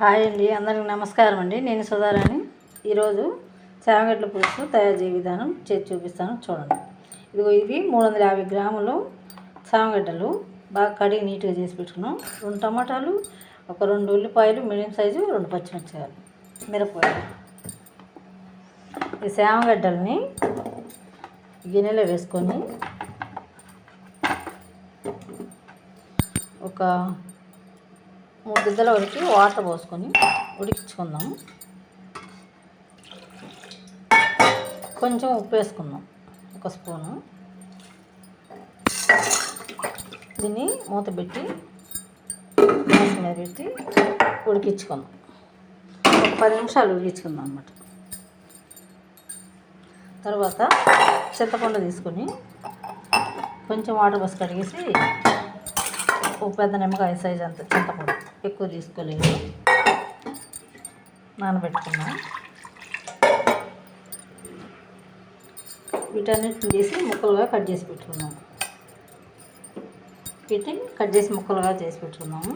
Hi అండి అందరికి నమస్కారం అండి. నేను సుధారాణి. ఈరోజు చామగడ్డల పులుసు తయారు చేయ విధానం చేసి చూపిస్తాను చూడండి. ఇదిగో ఇవి మూడు వందల యాభై గ్రాములు చామగడ్డలు. బాగా కడిగి నీట్గా చేసి పెట్టుకున్నాం. రెండు టమాటాలు ఒక రెండు ఉల్లిపాయలు మీడియం సైజు రెండు పచ్చిమిర్చి మిరపకాయలు. ఈ చామగడ్డల్ని గిన్నెలో వేసుకొని ఒక మూడు గిద్దల వరకు వాటర్ పోసుకొని ఉడికించుకుందాం. కొంచెం ఉప్పు వేసుకుందాం ఒక స్పూను. దీన్ని మూత పెట్టి గ్యాస్ మీద పెట్టి ఉడికించుకుందాం. ఒక పది నిమిషాలు ఉడికించుకుందాం అన్నమాట. తర్వాత చింతపండు తీసుకొని కొంచెం వాటర్ పోసి కడిగేసి ఒక పెద్ద నిమ్మకాయ సైజ్ అంత చింతపండు. ఎక్కువ తీసుకోలేదు. నానబెట్టుకున్నా. వీటన్నిటిని తీసి ముక్కలుగా కట్ చేసి పెట్టుకున్నాము వీటిని కట్ చేసి ముక్కలుగా చేసి పెట్టుకున్నాము.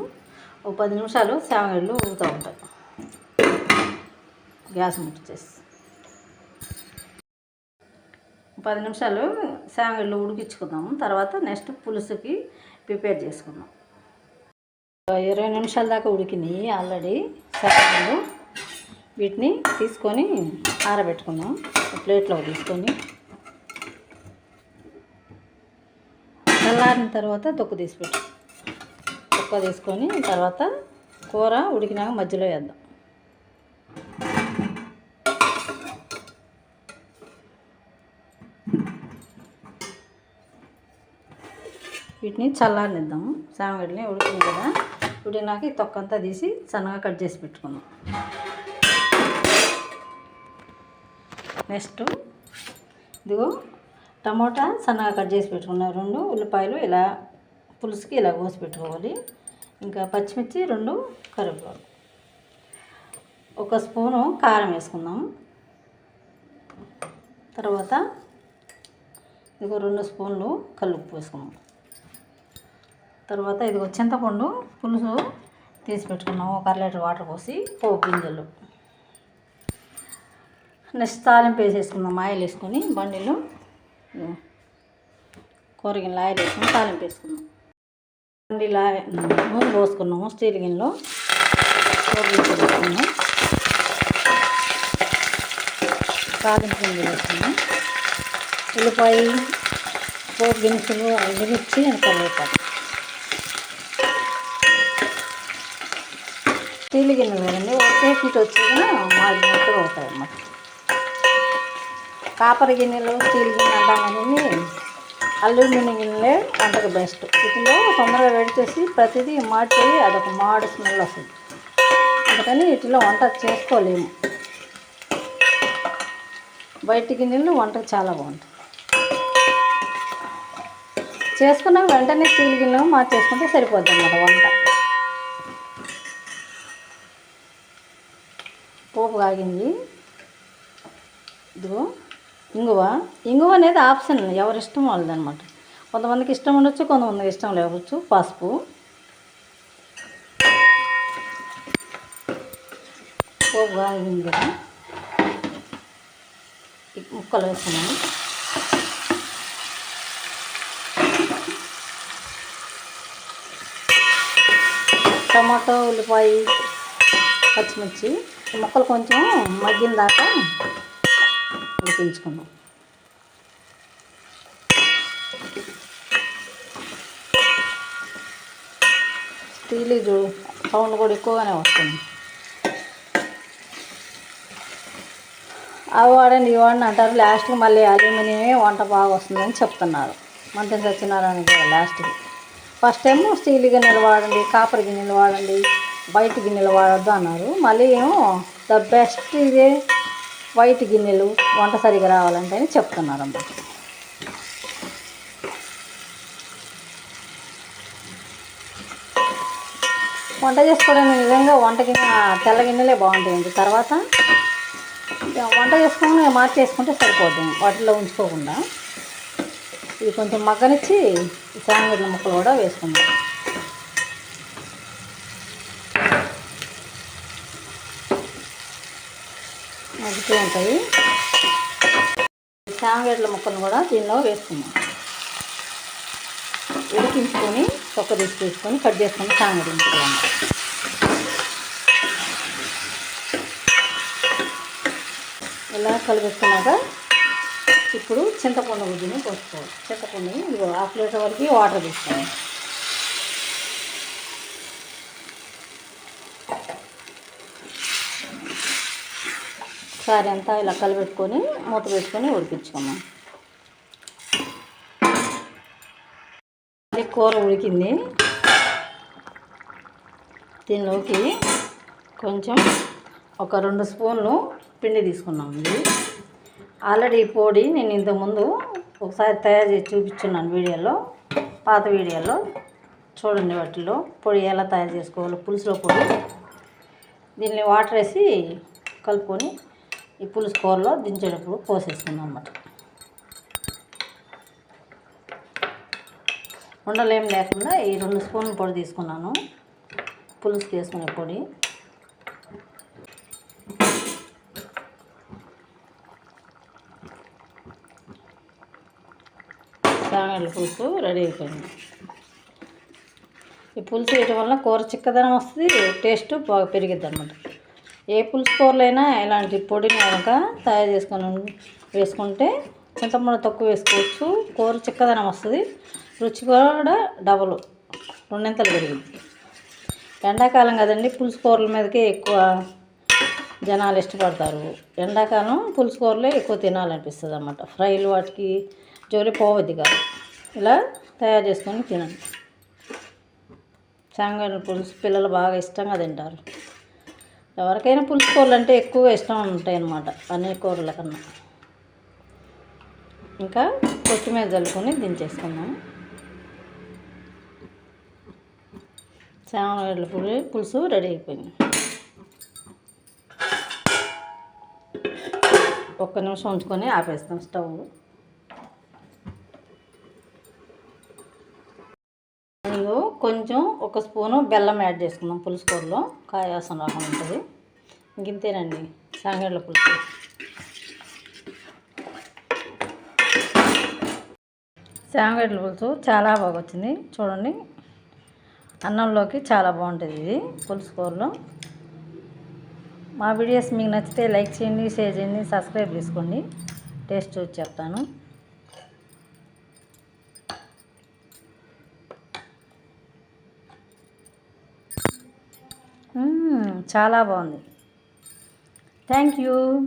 ఓ పది నిమిషాలు శామగడ్డలు ఊగుతూ ఉంటాయి. గ్యాస్ ముట్టిచేసి పది నిమిషాలు శామగడ్డలు ఉడికించుకుందాము తర్వాత నెక్స్ట్ పులుసుకి ప్రిపేర్ చేసుకుందాం ఇరవై నిమిషాల దాకా ఉడికినాయి ఆల్రెడీ శామగడ్డలు వీటిని తీసుకొని ఆరబెట్టుకుందాం. ప్లేట్లో తీసుకొని చల్లారిన తర్వాత తొక్కు తీసి పెట్టు. తొక్క తీసుకొని తర్వాత కూర ఉడికినాక మధ్యలో వేద్దాం. వీటిని చల్లారనిద్దాము సామగడ్డని ఉడికింది కదా? ఉడికినాక ఈ తొక్క అంతా తీసి సన్నగా కట్ చేసి పెట్టుకుందాం. నెక్స్ట్ ఇదిగో టమోటా సన్నగా కట్ చేసి పెట్టుకున్న. రెండు ఉల్లిపాయలు ఇలా పులుసుకి ఇలా కోసి పెట్టుకోవాలి. ఇంకా పచ్చిమిర్చి రెండు కరివేపాకు. ఒక స్పూను కారం వేసుకుందాం. తర్వాత ఇదిగో రెండు స్పూన్లు కల్లుప్పు వేసుకున్నాం తర్వాత ఇదిగో చింతపండు పులుసు తీసి పెట్టుకున్నాము. ఒక లీటర్ వాటర్ పోసి పోపు గింజలు. నెక్స్ట్ తాలింపు వేసేసుకుందాం. ఆయిల్ వేసుకొని బండిలో ఇదిగో ఆయిల్ వేసుకుని తాలింపు వేసుకుందాం. బండిలో ఆయి- నూనె పోసుకున్నాము. స్టీల్ గిన్నెలో కూర గింజలు తాలింపు గింజలు వేసుకున్నాం ఉల్లిపాయ పోపు దినుసులు అవి మిర్చి కరివేపాకు. స్టీల్ గిన్నెలు కదండి ఒకే ఫీట్ వచ్చేది మాడినట్టుగా అవుతాయి అన్నమాట కాపర్ గిన్నెలు స్టీల్ గిన్నె అంటామని అల్యూమినియం గిన్నెలే వంటకు బెస్ట్ వీటిలో తొందరగా వేడి చేసి ప్రతిదీ మాడిపోయి అదొక మాడు స్మెల్ వస్తుంది. అందుకని వీటిలో వంట చేసుకోలేము. బయట గిన్నెలు వంటకు చాలా బాగుంటుంది చేసుకున్నాక వెంటనే స్టీల్ గిన్నె మార్చేసుకుంటే సరిపోద్ది అన్నమాట వంట పోపు కాగింది ఇదిగో ఇంగువ. ఇంగువ అనేది ఆప్షన్ ఎవరి ఇష్టం వాళ్ళదనమాట. కొంతమందికి ఇష్టం ఉండొచ్చు కొంతమందికి ఇష్టం లేవచ్చు పసుపు. పోపు కాగింది కదా. ముక్కలు వేస్తున్నాను. టమాటో ఉల్లిపాయ పచ్చిమిర్చి. ముక్కలు కొంచెం మగ్గిన దాకా ఉడికించుకుందాం. స్టీల్ చూ సౌండ్ కూడా ఎక్కువగానే వస్తుంది. అవి వాడండి ఇవి వాడండి అంటారు. లాస్ట్కి మళ్ళీ అల్యూమినియమే వంట బాగా వస్తుందని చెప్తున్నారు. మంత్రి సత్యనారాయణ గారు లాస్ట్కి. ఫస్ట్ ఏమో స్టీల్ గిన్నెలు వాడండి కాపర్ గిన్నెలు వాడండి. బయట గిన్నెలు వాడద్దు అన్నారు. మళ్ళీ ఏమో ద బెస్ట్ ఇదే వైట్ గిన్నెలు వంట సరిగా రావాలంటే అని చెప్తున్నారు అమ్మ వంట చేసుకోవడానికి నిజంగా వంట గిన్నె తెల్ల గిన్నెలే బాగుంటాయండి. తర్వాత వంట చేసుకుని మార్చేసుకుంటే సరిపోద్ది. వాటిలో ఉంచుకోకుండా. ఇది కొంచెం మగ్గనిచ్చి ఈ ముక్కలు కూడా వేసుకుందాం. మగ్గుతూ ఉంటాయి. శామగడ్డల ముక్కను కూడా దీనిలో వేసుకున్నాం ఉడికించుకొని తొక్క తీసి తీసుకొని కట్ చేసుకొని శామగడ్డ ముక్కలు ఇలా కలిపేసుకున్నాక ఇప్పుడు చింతపండు గుజ్జుని పోసుకోవాలి. చింతపండుని ఇదిగో హాఫ్ లీటర్ వరకు వాటర్ తీసుకోవాలి ఒకసారి అంతా ఇలా కలిపెట్టుకొని మూత పెట్టుకొని ఉడికించుకున్నాం అది కూర ఉడికింది. దీనిలోకి కొంచెం ఒక రెండు స్పూన్లు పిండి తీసుకున్నాం ఆల్రెడీ ఈ పొడి నేను ఇంతకుముందు ఒకసారి తయారు చేసి చూపించున్నాను వీడియోలో పాత వీడియోలో. చూడండి వాటిలో పొడి ఎలా తయారు చేసుకోవాలో పులుసులో పొడి. దీన్ని వాటర్ వేసి కలుపుకొని ఈ పులుసు కూరలో దించేటప్పుడు పోసేసుకున్నాం అన్నమాట ఉండలేం లేకుండా ఈ రెండు స్పూన్ల పొడి తీసుకున్నాను. పులుసు వేసుకునే పొడి. సాగడ్ల పులుసు రెడీ అయిపోయింది. ఈ పులుసు వేయటం వల్ల కూర చిక్కదనం వస్తుంది టేస్ట్ బాగా పెరిగిద్ది అనమాట ఏ పులుసు కూరలైనా ఇలాంటి పొడిని కనుక తయారు చేసుకొని వేసుకుంటే చింతపండు తక్కువ వేసుకోవచ్చు. కూర చిక్కదనం వస్తుంది. రుచి కూడా డబల్ రెండింతలు పెరిగింది. ఎండాకాలం కదండి పులుసు కూరల మీదకే ఎక్కువ జనాలు ఇష్టపడతారు. ఎండాకాలం పులుసు కూరలే ఎక్కువ తినాలనిపిస్తుంది అన్నమాట. ఫ్రైలు వాటికి జోలి పోవద్ది కాదు. ఇలా తయారు చేసుకొని తినండి. శాంగ పులుసు పిల్లలు బాగా ఇష్టంగా తింటారు. ఎవరికైనా పులుసు కూరలు అంటే ఎక్కువ ఇష్టం ఉంటాయి అన్నమాట అన్ని కూరల కన్నా. ఇంకా కొత్తిమీర చల్లుకొని దించేసుకున్నాము శామల పులి పులుసు రెడీ అయిపోయింది. ఒక్క నిమిషం ఉంచుకొని ఆపేస్తాం స్టవ్. కొంచెం ఒక స్పూను బెల్లం యాడ్ చేసుకుందాం. పులుసు కూరలో కాయాసం రకం ఉంటుంది. ఇంకింతేనండి సాంగడ్ల పులుసు. శామగడ్డల పులుసు చాలా బాగా వచ్చింది చూడండి. అన్నంలోకి చాలా బాగుంటుంది ఇది పులుసు కూరలో మా వీడియోస్ మీకు నచ్చితే లైక్ చేయండి షేర్ చేయండి సబ్స్క్రైబ్ చేసుకోండి. టేస్ట్ చూసి చెప్తాను. చాలా బాగుంది. Thank you.